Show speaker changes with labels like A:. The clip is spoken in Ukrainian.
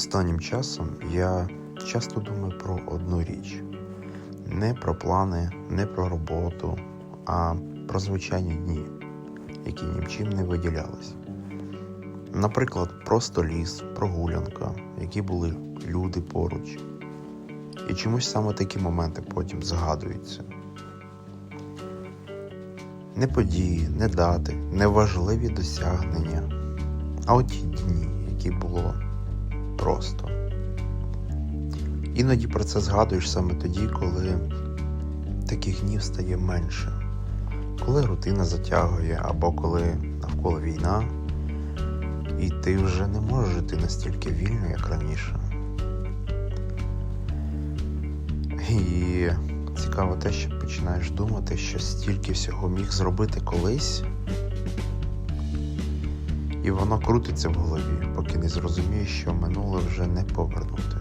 A: Останнім часом я часто думаю про одну річ: не про плани, не про роботу, а про звичайні дні, які нічим не виділялись. Наприклад, просто ліс, прогулянка, які були люди поруч. І чомусь саме такі моменти потім згадуються. Не події, не дати, не важливі досягнення, а от ті дні, які було просто. Іноді про це згадуєш саме тоді, коли таких днів стає менше, коли рутина затягує, або коли навколо війна, і ти вже не можеш жити настільки вільно, як раніше. І цікаво те, що починаєш думати, що стільки всього міг зробити колись, і воно крутиться в голові, поки не зрозумієш, що минуле вже не повернути.